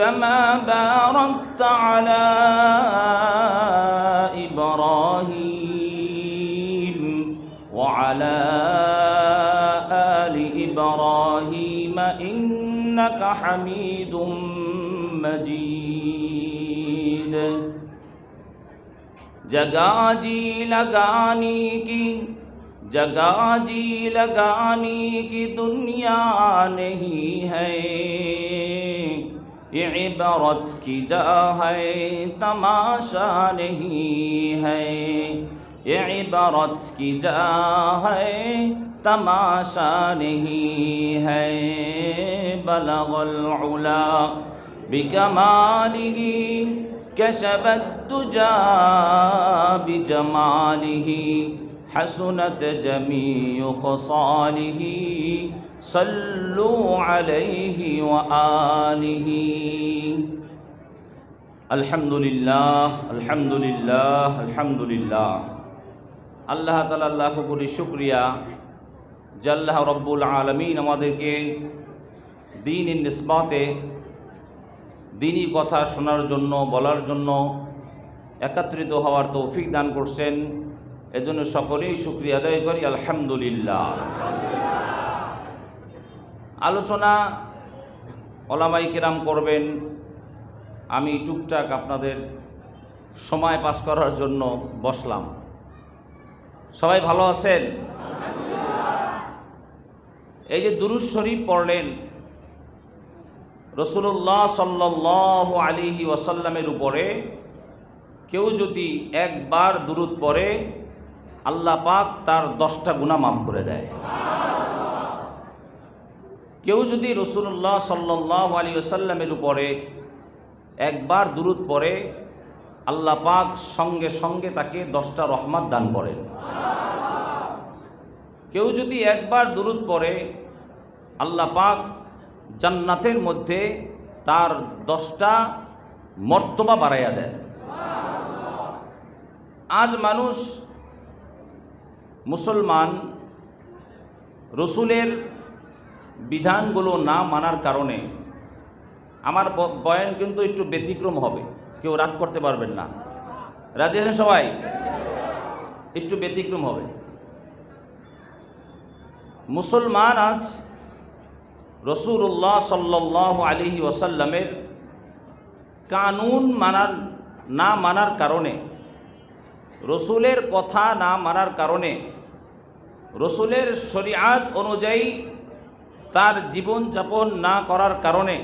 كما باركت على إبراهيم وعلى آل إبراهيم إنك حميد مجيد. جگہ جی لگانے کی جگہ جی کی دنیا نہیں ہے۔ عبرت کی جا ہے تماشا نہیں ہے عبرت کی جا ہے تماشا نہیں ہے بلغ العلا بکماله کشبت تجا بجماله حسنت جمیع خصاله. صلوا عليه وآله الحمد لله الحمد لله الحمد لله আল্লাহ তালা আল্লাহ করি শুক্রিয়া জাল্লাহ রব্বুল আলমিন আমাদেরকে দিন ইন নিসবাতে দিনই কথা শোনার জন্য বলার জন্য একত্রিত হওয়ার তৌফিক দান করছেন এজন্য সকলেই শুক্রিয়া আদায় করি আলহামদুলিল্লাহ আলোচনা ওলামাই কেরাম করবেন। আমি টুকটাক আপনাদের সময় পাস করার জন্য বসলাম। সবাই ভালো আছেন? এই যে দুরুজ শরীফ পড়লেন রসুল্লাহ সাল্লাহ আলিহি ওয়াসাল্লামের উপরে কেউ যদি একবার দূরত পড়ে, আল্লাহ পাক তার দশটা গুণা মাফ করে দেয়। কেউ যদি রসুল্লাহ সাল্লাহ আলী ওসাল্লামের উপরে একবার দূরত পরে আল্লাহ পাক সঙ্গে সঙ্গে তাকে দশটা রহমত দান করেন। কেউ যদি একবার দূরত পরে আল্লাহ পাক জান্নাতের মধ্যে তার দশটা মর্তবা বাড়াইয়া দেয় আজ মানুষ মুসলমান রসুলের বিধানগুলো না মানার কারণে আমার বয়ান কিন্তু একটু ব্যতিক্রম হবে। কেউ রাগ করতে পারবেন না। রাজি আছেন সবাই? একটু ব্যতিক্রম হবে। মুসলমান আজ রসুল্লাহ সাল্লাহ আলিহি ওসাল্লামের কানুন মানার, না মানার কারণে, রসুলের কথা না মানার কারণে, রসুলের শরিয়াত অনুযায়ী তার জীবনযাপন না করার কারণে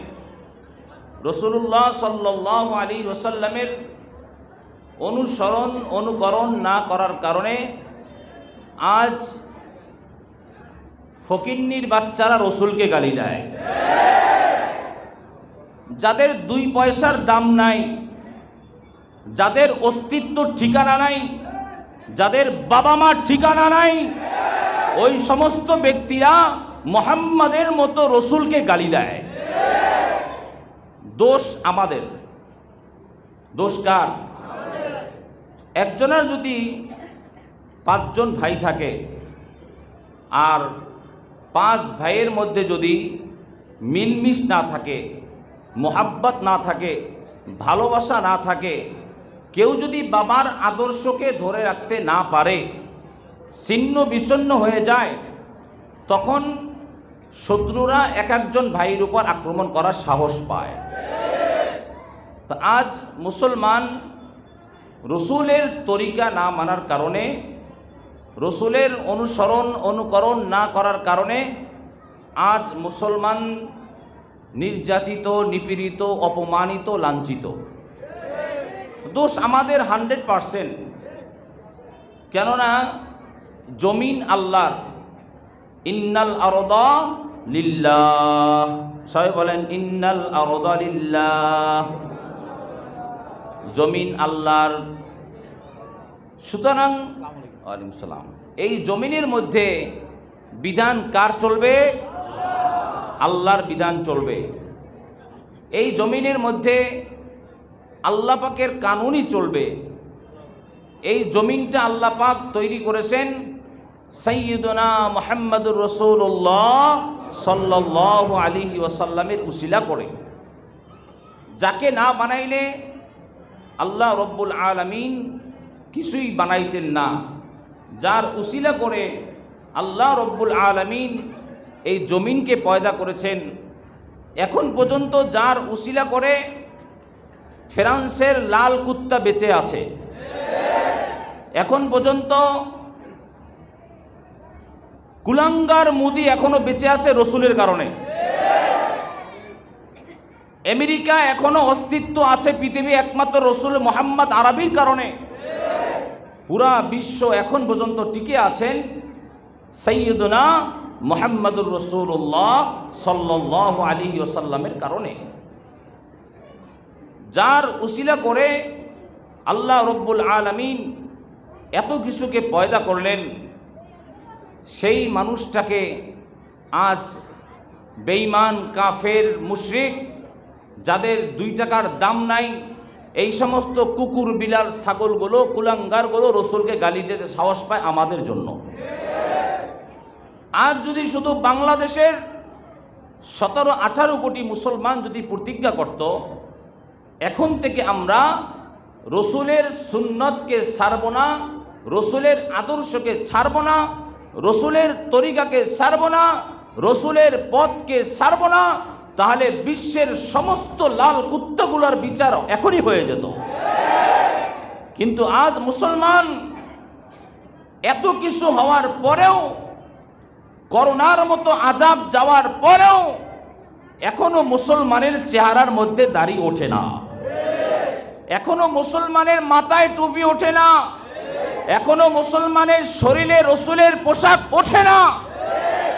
রসুল্লাহ সাল্লাহ আলী ওসাল্লামের অনুসরণ, অনুকরণ না করার কারণে আজ ফকিন্নির বাচ্চারা রসুলকে গালি দেয়। যাদের দুই পয়সার দাম নাই, যাদের অস্তিত্ব ঠিকানা নাই, যাদের বাবা মার ঠিকানা নাই, ওই সমস্ত ব্যক্তিরা মোহাম্মদের মতো রসুলকে গালি দেয়। দোষ আমাদের। দোষ কার? একজনের যদি পাঁচজন ভাই থাকে আর পাঁচ ভাইয়ের মধ্যে যদি মিলমিশ না থাকে, মোহাব্বত না থাকে, ভালোবাসা না থাকে, কেউ যদি বাবার আদর্শকে ধরে রাখতে না পারে, ছিন্ন বিচ্ছন্ন হয়ে যায়, তখন শত্রুরা এক একজন ভাইয়ের উপর আক্রমণ করার সাহস পায়। তা আজ মুসলমান রসুলের তরিকা না মানার কারণে, রসুলের অনুসরণ, অনুকরণ না করার কারণে আজ মুসলমান নির্যাতিত, নিপীড়িত, অপমানিত, লাঞ্ছিত। দোষ আমাদের হান্ড্রেড পারসেন্ট। কেননা জমিন আল্লাহর। ইন্নাল আরদা লিল্লাহ। সবাই বলেন, ইন্নাল আরদা লিল্লাহ। জমিন আল্লাহর। সুতরাং সালাম। এই জমিনের মধ্যে বিধান কার চলবে? আল্লাহর বিধান চলবে। এই জমিনের মধ্যে আল্লাহ পাকের কানুনই চলবে। এই জমিনটা আল্লাহ পাক তৈরি করেছেন সৈয়দনা মোহাম্মদুর রসুল্লাহ সাল্লাহ আলী ওয়াসাল্লামের উসিলা করে। যাকে না বানাইলে আল্লাহ রব্বুল আলমিন কিছুই বানাইতেন না। যার উসিলা করে আল্লাহ রব্বুল আলমিন এই জমিনকে পয়দা করেছেন, এখন পর্যন্ত যার উসিলা করে ফ্রান্সের লাল কুত্তা বেঁচে আছে। এখন পর্যন্ত কুলাঙ্গার মুদি এখনও বেঁচে আছে রসুলের কারণে। আমেরিকা এখনও অস্তিত্ব আছে পৃথিবী একমাত্র রসুল মোহাম্মদ আরবির কারণে। পুরা বিশ্ব এখন পর্যন্ত টিকে আছেন সৈয়দনা মোহাম্মদুর রসুল্লাহ সাল্লাহ আলী ওসাল্লামের কারণে। যার উসিলা করে আল্লাহ রব্বুল আলমিন এত কিছুকে পয়দা করলেন। সেই মানুষটাকে আজ বেঈমান, কাফের, মুশরিক, যাদের দুই টাকার দাম নাই, এই সমস্ত কুকুর, বিলাল, ছাগলগুলো, কুলাঙ্গারগুলো রসুলকে গালি দিতে সাহস পায় আমাদের জন্য। আজ যদি শুধু বাংলাদেশের সতেরো, আঠারো কোটি মুসলমান যদি প্রতিজ্ঞা করত, এখন থেকে আমরা রসুলের সুন্নতকে ছাড়ব না, রসুলের আদর্শকে ছাড়ব না রসুলের তরিকাকে ছাড়ব না, রসুলের পথকে ছাড়ব না, তাহলে বিশ্বের সমস্ত লাল কুত্তাগুলোর বিচার এখনই হয়ে যেত। কিন্তু আজ মুসলমান এত কিছু হওয়ার পরেও, করোনার মতো আজাব যাওয়ার পরেও এখনও মুসলমানের চেহারার মধ্যে দাড়ি ওঠে না। এখনও মুসলমানের মাথায় টুপি ওঠে না। এখনও মুসলমানের শরীরে রসুলের পোশাক ওঠে না।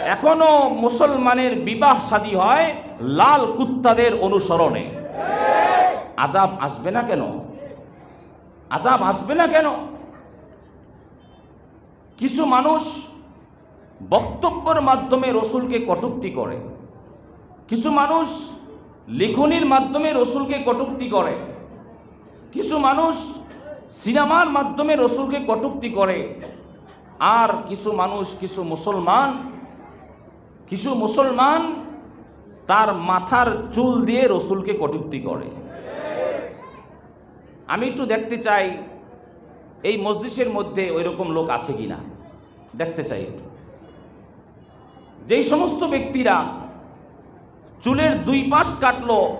এখনও মুসলমানের বিবাহ শাদী হয় লাল কুত্তাদের অনুসরণে। আজাব আসবে না কেন? আজাব আসবে না কেন? কিছু মানুষ বক্তব্যের মাধ্যমে রসুলকে কটুক্তি করে। কিছু মানুষ লিখনির মাধ্যমে রসুলকে কটুক্তি করে। কিছু মানুষ সিনেমার মাধ্যমে রসুলকে কটুক্তি করে। আর কিছু মানুষ, কিছু মুসলমান কিছু মুসলমান তার মাথার চুল দিয়ে রসুলকে কটুক্তি করে। আমি একটু দেখতে চাই, এই মসজিদের মধ্যে ওই রকম লোক আছে কিনা? দেখতে চাই একটু। যেই সমস্ত ব্যক্তিরা চুলের দুই পাশ কাটলো,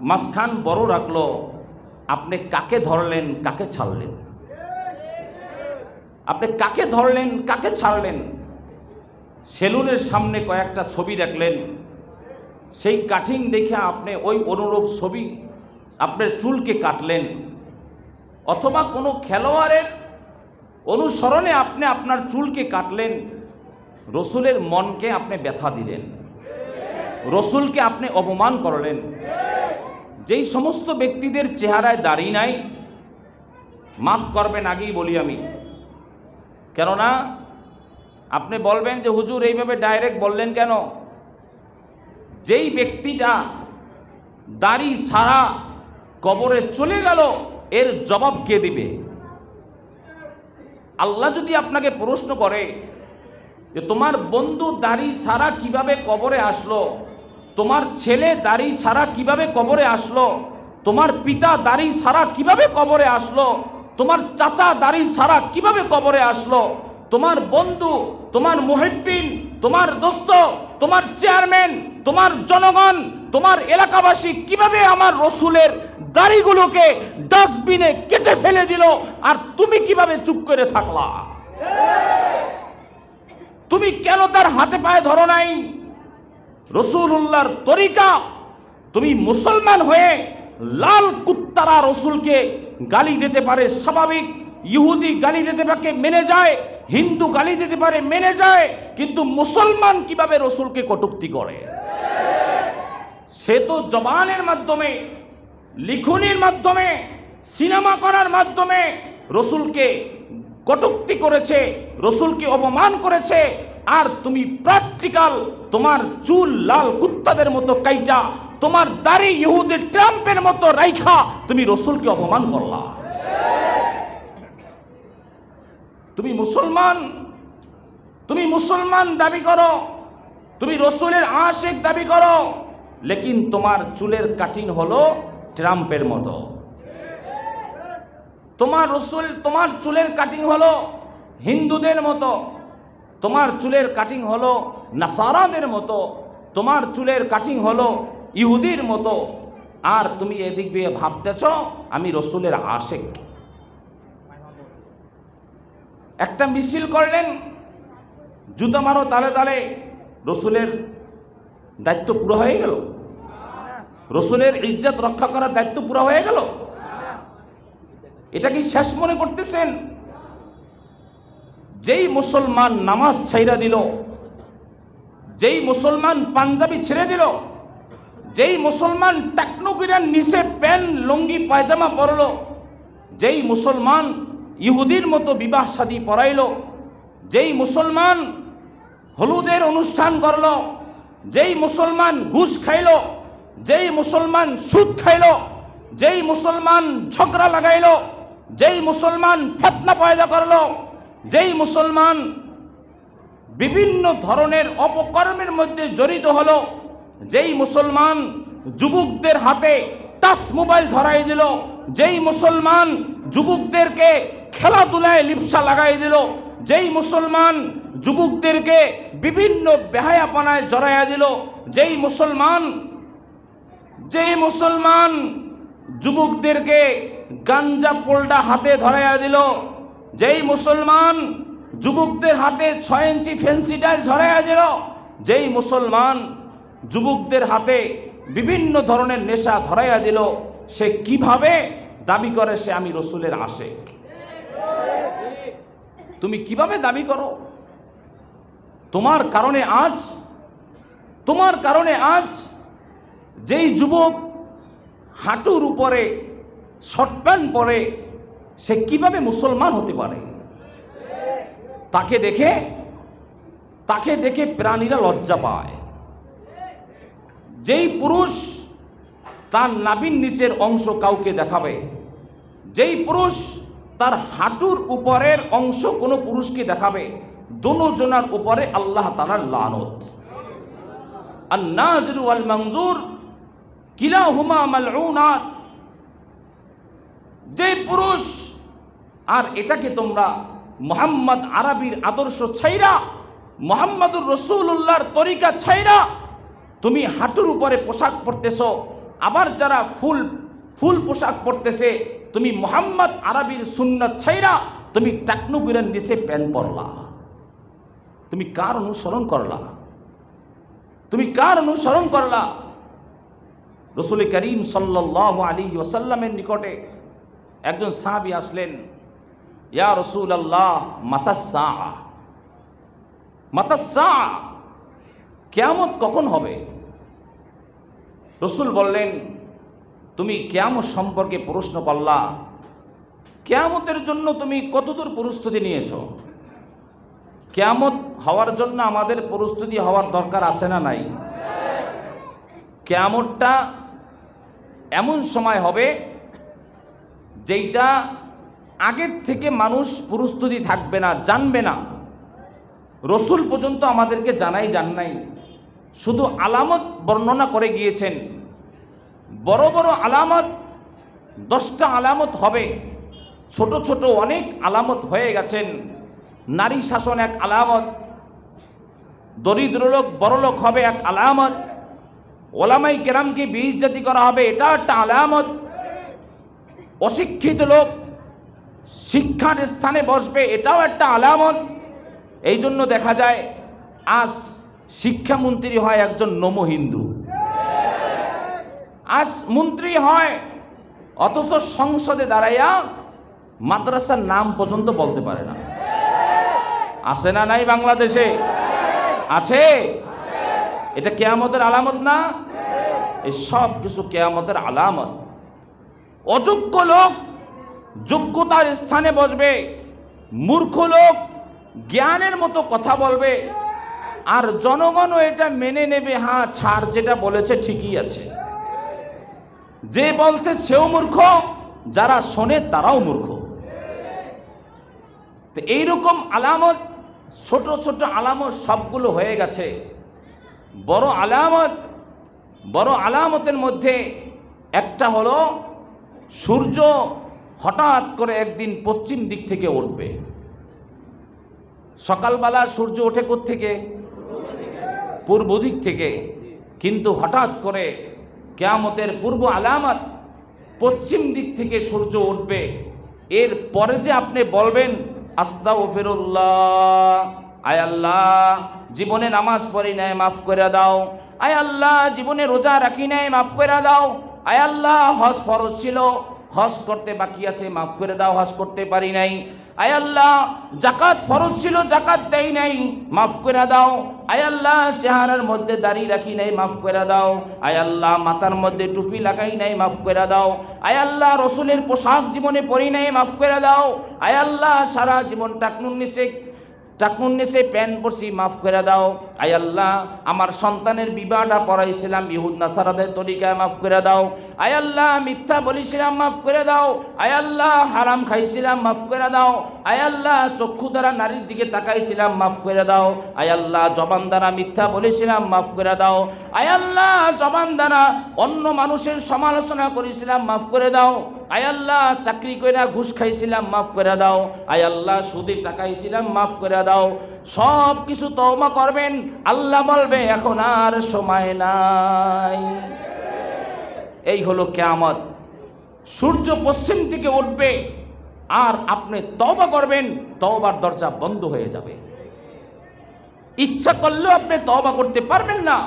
মাঝখান বড় রাখল আপনি কাকে ধরলেন, কাকে ছাড়লেন? আপনি কাকে ধরলেন, কাকে ছাড়লেন? সেলুনের সামনে কয়েকটা ছবি দেখলেন। সেই কাঠিং দেখে আপনি ওই অনুরূপ ছবি আপনার চুলকে কাটলেন। অথবা কোনো খেলোয়াড়ের অনুসরণে আপনি আপনার চুলকে কাটলেন। রসুলের মনকে আপনি ব্যথা দিলেন। রসুলকে আপনি অপমান করলেন। যেই সমস্ত ব্যক্তিদের চেহারায় দাড়ি নাই, মাফ করবেন আগেই বলি আমি। কেননা, আপনি বলবেন যে, হুজুর, এইভাবে ডাইরেক্ট বললেন কেন? যেই ব্যক্তিটা দাড়ি সারা কবরে চলে গেল, এর জবাব কে দিবে? আল্লাহ যদি আপনাকে প্রশ্ন করে যে, তোমার বন্ধু দাড়ি সারা কীভাবে কবরে আসলো? তোমার ছেলে দাড়ি ছাড়া কীভাবে কবরে আসলো? তোমার পিতা দাড়ি ছাড়া কীভাবে কবরে আসলো? তোমার চাচা দাড়ি ছাড়া কীভাবে কবরে আসলো? তোমার বন্ধু, তোমার মুহিব্বিন তোমার দোস্ত, তোমার চেয়ারম্যান, তোমার জনগণ, তোমার এলাকাবাসী কীভাবে আমার রসুলের দাড়িগুলোকে ডাস্টবিনে কেটে ফেলে দিল? আর তুমি কীভাবে চুপ করে থাকলা? তুমি কেন তার হাতে পায়ে ধরো নাই? রসুল্লাহর তরিকা। তুমি মুসলমান হয়ে লাল কুত্তারা রসুলকে গালি দিতে পারে, স্বাভাবিক। ইহুদি গালি দিতে পারে, মেনে যায়। হিন্দু গালি দিতে পারে, মেনে যায়। কিন্তু মুসলমান কীভাবে রসুলকে কটুক্তি করে? সে তো জবানের মাধ্যমে, লিখনির মাধ্যমে, সিনেমা করার মাধ্যমে রসুলকে কটুক্তি করেছে, রসুলকে অপমান করেছে। আর তুমি প্র্যাকটিক্যাল তোমার চুল, লাল কুত্তাদের মতো কাইটা, তোমার দাড়ি ইহুদের ট্রাম্পের মতো রাইখা, তুমি রসুলকে অপমান করলা। তুমি মুসলমান তুমি মুসলমান দাবি করো, তুমি রসুলের আশেক দাবি করো, লেকিন তোমার চুলের কাটিং হলো ট্রাম্পের মতো। তোমার রসুল তোমার চুলের কাটিং হলো হিন্দুদের মতো। তোমার চুলের কাটিং হলো নাসারাদের মতো, তোমার চুলের কাটিং হলো ইহুদির মতো। আর তুমি এদিক দিয়ে ভাবতেছ, আমি রসুলের আশেক। একটা মিছিল করলেন, জুতা মারো তালে তালে, রসুলের দায়িত্ব পুরো হয়ে গেল। রসুলের ইজ্জত রক্ষা করার দায়িত্ব পুরো হয়ে গেল। এটা কি শেষ মনে করতেছেন? যেই মুসলমান নামাজ ছাইরা দিল, যেই মুসলমান পাঞ্জাবি ছেড়ে দিল, যেই মুসলমান টাকনুকিরার নিচে প্যান লুঙ্গি, পায়জামা পরল, যেই মুসলমান ইহুদির মতো বিবাহ শাদী পড়াইল যেই মুসলমান হলুদের অনুষ্ঠান করল, যেই মুসলমান ঘুষ খাইল, যেই মুসলমান সুদ খাইল, যেই মুসলমান ঝগড়া লাগাইল, যেই মুসলমান ফেতনা পয়দা করল যেই মুসলমান বিভিন্ন ধরনের অপকর্মের মধ্যে জড়িত হলো, যেই মুসলমান যুবকদের হাতে টাচ মোবাইল ধরাই দিল, যেই মুসলমান যুবকদেরকে খেলাধুলায় লিপসা লাগাই দিল, যেই মুসলমান যুবকদেরকে বিভিন্ন বেহায়াপনায় জড়াইয়া দিল, যেই মুসলমান যেই মুসলমান যুবকদেরকে গাঞ্জা পোলটা হাতে ধরাইয়া দিল যেই মুসলমান যুবকদের হাতে ছয় ইঞ্চি ফেন্সি ডাল ধরাইয়া দিল, যেই মুসলমান যুবকদের হাতে বিভিন্ন ধরনের নেশা ধরাইয়া দিল, সে কীভাবে দাবি করে সে আমি রসুলের আশেক? তুমি কীভাবে দাবি করো? তোমার কারণে আজ, তোমার কারণে আজ যেই যুবক হাঁটুর উপরে শর্ট প্যান্ট পরে সে কীভাবে মুসলমান হতে পারে? তাকে দেখে তাকে দেখে প্রাণীরা লজ্জা পায়। যেই পুরুষ তার নাবিন নিচের অংশ কাউকে দেখাবে, যেই পুরুষ তার হাঁটুর উপরের অংশ কোনো পুরুষকে দেখাবে দোনোজনার উপরে আল্লাহ তালার লানত। আর নাজরু আল মঞ্জুর কিলা হুমা মালউনাত যে পুরুষ, আর এটাকে তোমরা মোহাম্মদ আরবির আদর্শ ছাইরা, মোহাম্মদুর রসুল্লাহর তরিকা ছাইরা তুমি হাঁটুর উপরে পোশাক পরতেছ, আবার যারা ফুল ফুল পোশাক পরতেছে, তুমি মোহাম্মদ আরবির সুন্নত ছাইরা তুমি টাকনু টাকনুগুরের নিচে প্যান পরলা। তুমি কার অনুসরণ করলা? তুমি কার অনুসরণ করলা? রসুল করিম সাল্লাহ আলী ওসাল্লামের নিকটে একজন সাহাবি আসলেন, ইয়া রসুল আল্লাহ মাতাসা মাতাসা কেয়ামত কখন হবে? রসুল বললেন, তুমি কেয়ামত সম্পর্কে প্রশ্ন করলা। কেয়ামতের জন্য তুমি কতদূর প্রস্তুতি নিয়েছ? কেয়ামত হওয়ার জন্য আমাদের প্রস্তুতি হওয়ার দরকার আছে না নাই? কেয়ামতটা এমন সময় হবে যেইটা আগের থেকে মানুষ প্রস্তুতি থাকবে না, জানবে না। রসুল পর্যন্ত আমাদেরকে জানাই জান নাই। শুধু আলামত বর্ণনা করে গিয়েছেন। বড় বড় আলামত, দশটা আলামত হবে। ছোট ছোট অনেক আলামত হয়ে গেছেন। নারী শাসন এক আলামত দরিদ্র লোক বড় লোক হবে এক আলামত। ওলামাই কেরামকে বীজ জাতি করা হবে, এটা একটা আলামত। অশিক্ষিত লোক শিক্ষার স্থানে বসবে, এটাও একটা আলামত। এই জন্য দেখা যায়, আজ শিক্ষামন্ত্রী হয় একজন নম হিন্দু। আজ মন্ত্রী হয়, অথচ সংসদে দাঁড়াইয়া মাদ্রাসার নাম পর্যন্ত বলতে পারে না। আছে না নাই বাংলাদেশে? আছে? এটা কেয়ামতের আলামত না? এই সব কিছু কেয়ামতের আলামত। অযোগ্য লোক যোগ্যতার স্থানে বসবে, মূর্খ লোক জ্ঞানের মতো কথা বলবে, আর জনগণও এটা মেনে নেবে হ্যাঁ ছাড় যেটা বলেছে ঠিকই আছে। যে বলছে সেও মূর্খ, যারা শোনে তারাও মূর্খ। তো এইরকম আলামত, ছোট ছোট আলামত সবগুলো হয়ে গেছে। বড় আলামত, বড় আলামতের মধ্যে একটা হলো সূর্য হঠাৎ করে একদিন পশ্চিম দিক থেকে উঠবে। সকালবেলা সূর্য ওঠে থেকে? পূর্ব দিক থেকে। কিন্তু হঠাৎ করে কেয়ামতের পূর্ব আলামত পশ্চিম দিক থেকে সূর্য উঠবে। এর পরে যে আপনি বলবেন আস্তা ফেরুল্লাহ আয় আল্লাহ, জীবনে নামাজ পড়ি নাই, মাফ করে দাও। আয় আল্লাহ, জীবনে রোজা রাখি নাই, মাফ করে দাও। আয় আল্লাহ, হজ ফরজ ছিল। হজ করতে বাকি আছে, মাফ করে দাও, হজ করতে পারি নাই। আয় আল্লাহ জাকাত ফরজ ছিল জাকাত দেই নাই, মাফ করে দাও। আয় আল্লাহ, চেহারার মধ্যে দাড়ি রাখি নাই, মাফ করে দাও। আয় আল্লাহ, মাথার মধ্যে টুপি লাগাই নাই, মাফ করে দাও। আয় আল্লাহ, রসুলের পোশাক জীবনে পরি নাই, মাফ করে দাও। আয় আল্লাহ, সারা জীবন টাকনুন নিষে টাকুন নিচে প্যান পরছি, মাফ করে দাও। আয় আল্লাহ, আমার সন্তানের বিবাহটা পড়াইছিলাম ইহুদ নাসারাদের তরিকায় মাফ করে দাও। আয় আল্লাহ, মিথ্যা বলেছিলাম মাফ করে দাও। আয় আল্লাহ, হারাম খাইছিলাম মাফ করে দাও। আয় আল্লাহ, চক্ষু দ্বারা নারীর দিকে তাকাইছিলাম মাফ করে দাও। আয় আল্লাহ, জবান দ্বারা মিথ্যা বলেছিলাম মাফ করে দাও। আয় আল্লাহ, জবান দ্বারা অন্য মানুষের সমালোচনা করেছিলাম মাফ করে দাও। আয় আল্লাহ, চাকরি কইরা ঘুষ খাইছিলাম মাফ করে দাও। আয় আল্লাহ, সুদে টাকাইছিলাম মাফ করে দাও। সব কিছু তওবা করবেন, আল্লাহ বলবে, এখন আর সময় নাই। এই হলো কেয়ামত। সূর্য পশ্চিম দিকে উঠবে, আর আপনি তওবা করবেন, তওবার দরজা বন্ধ হয়ে যাবে। ইচ্ছা করলেও আপনি তওবা করতে পারবেন না।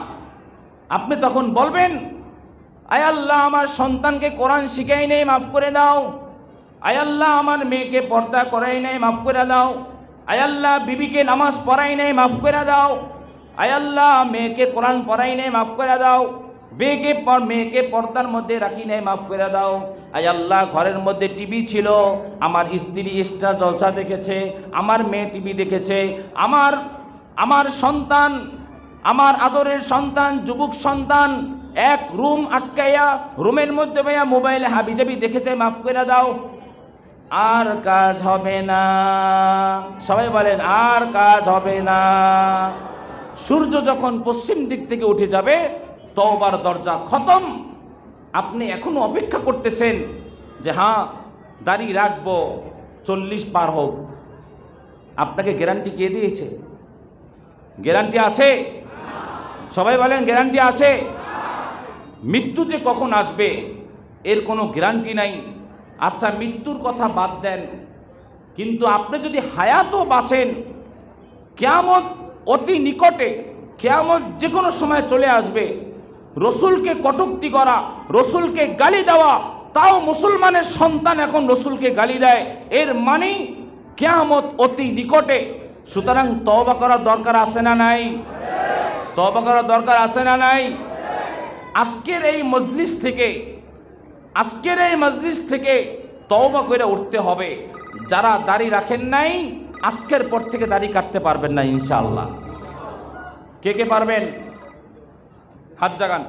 আপনি তখন বলবেন, আয় আল্লাহ, আমার সন্তানকে কোরআন শিখাই নেই, মাফ করে দাও। আয় আল্লাহ, আমার মেয়েকে পর্দা করাই নেই, মাফ করে দাও। আয় আল্লাহ বিবিকে নামাজ পড়াই নেই, মাফ করে দাও। আয়াল্লাহ মেয়েকে কোরআন পড়াই নেই, মাফ করে দাও। মেয়েকে মেয়েকে পর্দার মধ্যে রাখি নেই, মাফ করে দাও। আয় আল্লাহ, ঘরের মধ্যে টিভি ছিল। আমার স্ত্রী স্টার জলসা দেখেছে, আমার মেয়ে টিভি দেখেছে। আমার আমার সন্তান, আমার আদরের সন্তান, যুবক সন্তান, এক রুম আটকাইয়া, রুমের মধ্যে ভাইয়া মোবাইলে হাবিজাবি দেখেছে, মাফ করে দাও। আর কাজ হবে না। সবাই বলেন, আর কাজ হবে না। সূর্য যখন পশ্চিম দিক থেকে উঠে যাবে, তওবার দরজা খতম। আপনি এখনও অপেক্ষা করতেছেন যে হ্যাঁ দাঁড়িয়ে রাখব, চল্লিশ পার হোক। আপনাকে গ্যারান্টি কে দিয়েছে? গ্যারান্টি আছে? সবাই বলেন, গ্যারান্টি আছে? মৃত্যু যে কখন আসবে, এর কোনো গ্যারান্টি নাই। আচ্ছা মৃত্যুর কথা বাদ দেন। কিন্তু আপনি যদি হায়াতও বাঁচেন, কেয়ামত অতি নিকটে, কেয়ামত যে কোনো সময় চলে আসবে। রসুলকে কটুক্তি করা, রসুলকে গালি দেওয়া, তাও মুসলমানের সন্তান এখন রসুলকে গালি দেয়, এর মানেই কেয়ামত অতি নিকটে। সুতরাং তবা করার দরকার আছে না নাই? তওবা করার দরকার আছে না নাই? আজকের এই মজলিস থেকে আজকের এই মজলিস থেকে তওবা করে উঠতে হবে। যারা দাড়ি রাখেন নাই, আজকের পর থেকে দাড়ি কাটতে পারবেন না ইনশাআল্লাহ। কে কে পারবেন? হাত জাগান।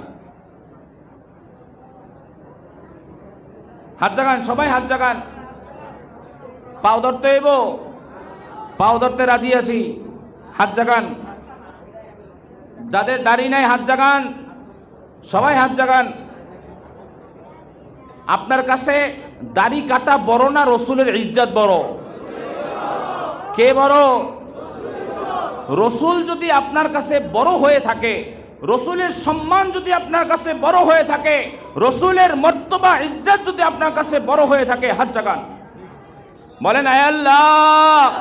হাত জাগান, সবাই হাত জাগান। পাও ধরতে হইব। পাও ধরতে রাজি আছি। হাত জাগান। যাদের দাড়ি নাই, হাত জাগান। সবাই হাত জাগান। আপনার কাছে দাড়ি কাটা বড় না রসুলের ইজ্জত বড়? কে বড়? রসুল যদি আপনার কাছে বড় হয়ে থাকে, রসুলের সম্মান যদি আপনার কাছে বড় হয়ে থাকে, রসুলের মর্তবা ইজ্জত যদি আপনার কাছে বড় হয়ে থাকে, হাত জাগান। বলেন আয়াল্লাহ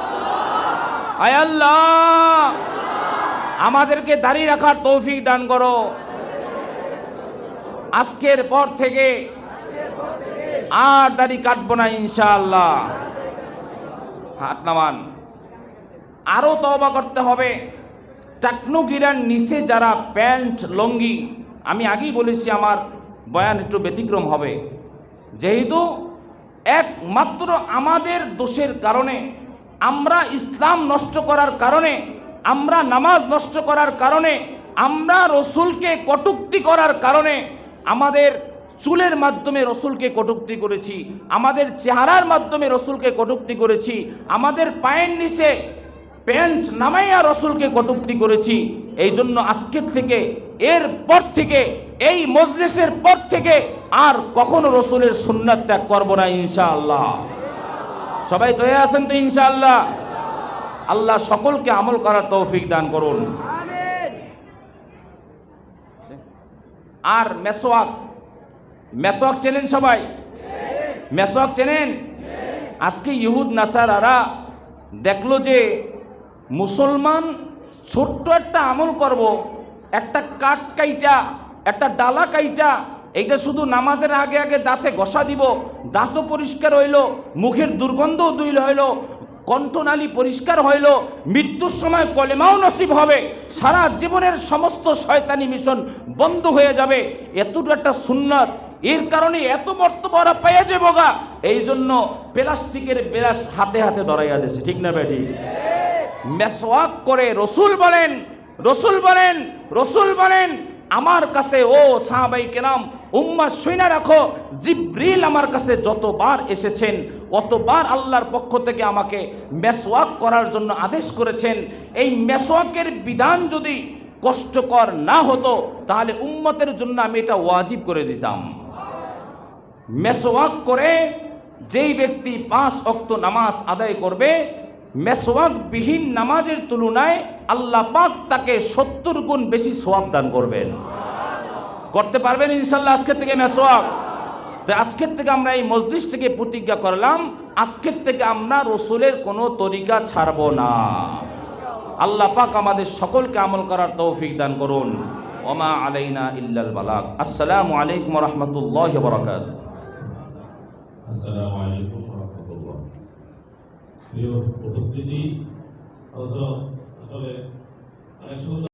আয়াল্লাহ আমাদেরকে দাড়ি রাখার তৌফিক দান করো। আজকের পর থেকে আর দাড়ি কাটবো না, ইনশাআল্লাহ। হাত নামান। আরও তওবা করতে হবে। টাকনুগিরার নিচে যারা প্যান্ট, লঙ্গি, আমি আগেই বলেছি আমার বয়ান একটু ব্যতিক্রম হবে। যেহেতু একমাত্র আমাদের দোষের কারণে, আমরা ইসলাম নষ্ট করার কারণে, আমরা নামাজ নষ্ট করার কারণে, আমরা রসুলকে কটুক্তি করার কারণে আমাদের চুলের মাধ্যমে রসুলকে কটুক্তি করেছি আমাদের চেহারার মাধ্যমে রসুলকে কটুক্তি করেছি আমাদের পায়ের নিচে প্যান্ট নামাইয়া রসুলকে কটুক্তি করেছি এই জন্য আজকের থেকে এর পর থেকে এই মজলিসের পর থেকে আর কখনো রসুলের সুন্নাত ত্যাগ করব না ইনশাআল্লাহ। সবাই তৈরি আছেন তো ইনশাআল্লাহ? আল্লাহ সকলকে আমল করার তৌফিক দান করুন। আর মেসোয়াক মেসোয়াক চেনেন সবাই? মেসোয়াক চেনেন? আজকে ইহুদ নাসারারা দেখল যে মুসলমান ছোট্ট একটা আমল করব, একটা কাঠ কাইটা, একটা ডালা কাইটা, এইটা শুধু নামাজের আগে আগে দাঁতে ঘষা দিব, দাঁতও পরিষ্কার হইল, মুখের দুর্গন্ধও দুইল হইল, কণ্ঠনালী পরিষ্কার হইল, মৃত্যুর সময় কলেমাও নসিব হবে, সারা জীবনের সমস্ত শয়তানি মিশন বন্ধ হয়ে যাবে, এতটুকু একটা সুন্নত এর কারণে এত বর্তমান ওরা পাইয়া যাব গা। এই জন্য প্লাস্টিকের বেলাস হাতে হাতে ধরাইয়া দিয়েছে ঠিক না বেটি? মেসওয়াক করে রসুল বলেন রসুল বলেন রসুল বলেন, আমার কাছে, ও সাহাবাই কেরাম, উম্মা সৈনা রাখো, জিব্রিল আমার কাছে যতবার এসেছেন, অতবার আল্লাহর পক্ষ থেকে আমাকে মেসওয়াক করার জন্য আদেশ করেছেন। এই মেসওয়াকের বিধান যদি কষ্টকর না হতো, তাহলে উম্মতের জন্য আমি এটা ওয়াজিব করে দিতাম। মেসওয়াক করে যেই ব্যক্তি পাঁচ অক্ত নামাজ আদায় করবে মেসওয়াক বিহীন নামাজের তুলনায় আল্লাহ পাক তাকে সত্তর গুণ বেশি সোয়াব দান করবেন। করতে পারবেন ইনশাল্লাহ আজকের থেকে মেসওয়াক তো আজকের থেকে আমরা এই মসজিদ থেকে প্রতিজ্ঞা করলাম, আজকের থেকে আমরা রসুলের কোনো তরিকা ছাড়ব না। আল্লাহ পাক আমাদের সকলকে আমল করার তৌফিক দান করুন। ওমা আলাইনা ইল্লাল বালাক আসসালামু আলাইকুম রহমতুল্লাহ বরকাত আসসালামু আলাইকুম রহমতুল্লাহ। প্রিয় উপস্থিতি আসলে অনেক সুন্দর